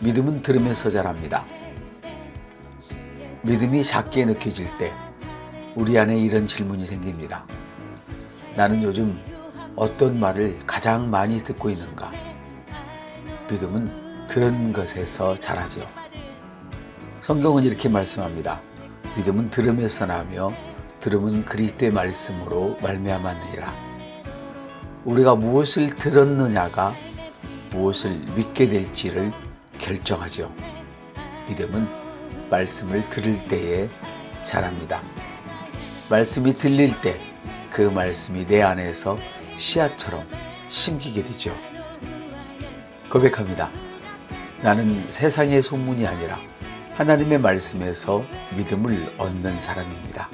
믿음은 들으면서 자랍니다. 믿음이 작게 느껴질 때 우리 안에 이런 질문이 생깁니다. 나는 요즘 어떤 말을 가장 많이 듣고 있는가? 믿음은 들은 것에서 자라죠. 성경은 이렇게 말씀합니다. 믿음은 들음에서 나며 들음은 그리스도의 말씀으로 말미암았느니라. 우리가 무엇을 들었느냐가 무엇을 믿게 될지를 결정하죠. 믿음은 말씀을 들을 때에 자랍니다. 말씀이 들릴 때 그 말씀이 내 안에서 씨앗처럼 심기게 되죠. 고백합니다. 나는 세상의 소문이 아니라 하나님의 말씀에서 믿음을 얻는 사람입니다.